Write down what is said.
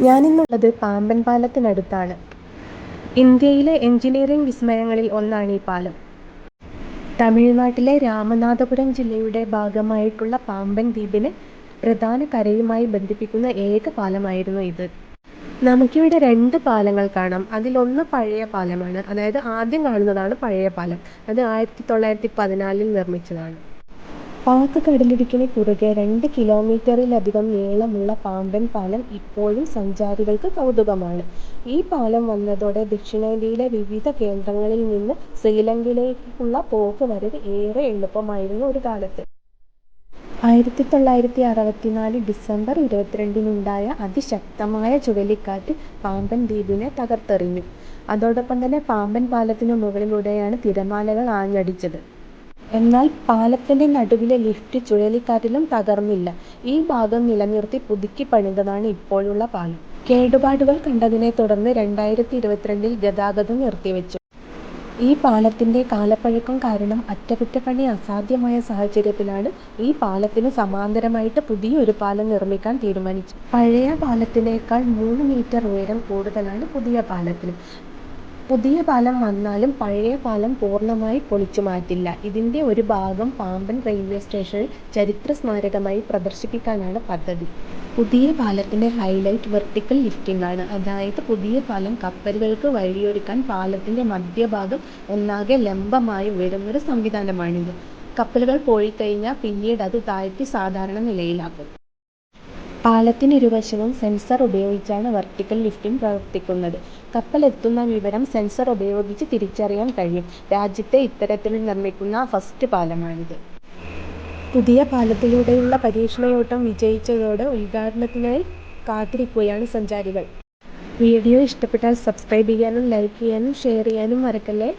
ഞാനിന്നുള്ളത് പാമ്പൻ പാലത്തിനടുത്താണ്. ഇന്ത്യയിലെ എഞ്ചിനീയറിംഗ് വിസ്മയങ്ങളിൽ ഒന്നാണ് ഈ പാലം. തമിഴ്നാട്ടിലെ രാമനാഥപുരം ജില്ലയുടെ ഭാഗമായിട്ടുള്ള പാമ്പൻ ദ്വീപിനെ പ്രധാന കരയുമായി ബന്ധിപ്പിക്കുന്ന ഏക പാലമായിരുന്നു ഇത്. നമുക്കിവിടെ രണ്ട് പാലങ്ങൾ കാണാം. അതിലൊന്ന് പഴയ പാലമാണ്. അതായത് ആദ്യം കാണുന്നതാണ് പഴയ പാലം. അത് ആയിരത്തി തൊള്ളായിരത്തി പതിനാലിൽ നിർമ്മിച്ചതാണ്. പാക്ക് കടലിടുക്കിന് കുറുകെ രണ്ട് കിലോമീറ്ററിലധികം നീളമുള്ള പാമ്പൻ പാലം ഇപ്പോഴും സഞ്ചാരികൾക്ക് കൗതുകമാണ്. ഈ പാലം വന്നതോടെ ദക്ഷിണേന്ത്യയിലെ വിവിധ കേന്ദ്രങ്ങളിൽ നിന്ന് ശ്രീലങ്കയിലേക്കുള്ള പോക്ക് വരവ് ഏറെ എളുപ്പമായിരുന്നു ഒരു കാലത്ത്. ആയിരത്തി തൊള്ളായിരത്തി അറുപത്തിനാല് ഡിസംബർ ഇരുപത്തിരണ്ടിനുണ്ടായ അതിശക്തമായ ചുഴലിക്കാറ്റ് പാമ്പൻ ദ്വീപിനെ തകർത്തെറിഞ്ഞു. അതോടൊപ്പം തന്നെ പാമ്പൻ പാലത്തിനു മുകളിലൂടെയാണ് തിരമാലകൾ ആഞ്ഞടിച്ചത്. എന്നാൽ പാലത്തിന്റെ നടുവിലെ ലിഫ്റ്റ് ചുഴലിക്കാറ്റിലും തകർന്നില്ല. ഈ ഭാഗം നിലനിർത്തി പുതുക്കി പണിതതാണ് ഇപ്പോഴുള്ള പാലം. കേടുപാടുകൾ കണ്ടതിനെ തുടർന്ന് രണ്ടായിരത്തി ഇരുപത്തിരണ്ടിൽ ഗതാഗതം നിർത്തിവെച്ചു. ഈ പാലത്തിന്റെ കാലപ്പഴക്കം കാരണം അറ്റകുറ്റപ്പണി അസാധ്യമായ സാഹചര്യത്തിലാണ് ഈ പാലത്തിന് സമാന്തരമായിട്ട് പുതിയൊരു പാലം നിർമ്മിക്കാൻ തീരുമാനിച്ചത്. പഴയ പാലത്തിനേക്കാൾ മൂന്ന് മീറ്റർ ഉയരം കൂടുതലാണ് പുതിയ പാലത്തിന്. പുതിയ പാലം വന്നാലും പഴയ പാലം പൂർണമായി പൊളിച്ചു മാറ്റില്ല. ഇതിന്റെ ഒരു ഭാഗം പാമ്പൻ റെയിൽവേ സ്റ്റേഷനിൽ ചരിത്ര സ്മാരകമായി പ്രദർശിപ്പിക്കാനാണ് പദ്ധതി. പുതിയ പാലത്തിന്റെ ഹൈലൈറ്റ് വെർട്ടിക്കൽ ലിഫ്റ്റിംഗ് ആണ് അതായത് പുതിയ പാലം കപ്പലുകൾക്ക് വഴിയൊരുക്കാൻ പാലത്തിന്റെ മധ്യഭാഗം ഒന്നാകെ ലംബമായി ഉയരുന്നൊരു സംവിധാനമാണിത്. കപ്പലുകൾ പോയിക്കഴിഞ്ഞാൽ അത് താഴ്ത്തി സാധാരണ നിലയിലാക്കും. പാലത്തിനിരുവശവും സെൻസർ ഉപയോഗിച്ചാണ് വെർട്ടിക്കൽ ലിഫ്റ്റിംഗ് പ്രവർത്തിക്കുന്നത്. കപ്പൽ എത്തുന്ന വിവരം സെൻസർ ഉപയോഗിച്ച് തിരിച്ചറിയാൻ കഴിയും. രാജ്യത്തെ ഇത്തരത്തിൽ നിർമ്മിക്കുന്ന ഫസ്റ്റ് പാലമാണിത്. പുതിയ പാലത്തിലൂടെയുള്ള പരീക്ഷണയോട്ടം വിജയിച്ചതോടെ ഉദ്ഘാടനത്തിനായി കാത്തിരിക്കുകയാണ് സഞ്ചാരികൾ. വീഡിയോ ഇഷ്ടപ്പെട്ടാൽ സബ്സ്ക്രൈബ് ചെയ്യാനും ലൈക്ക് ചെയ്യാനും ഷെയർ ചെയ്യാനും മറക്കല്ലേ?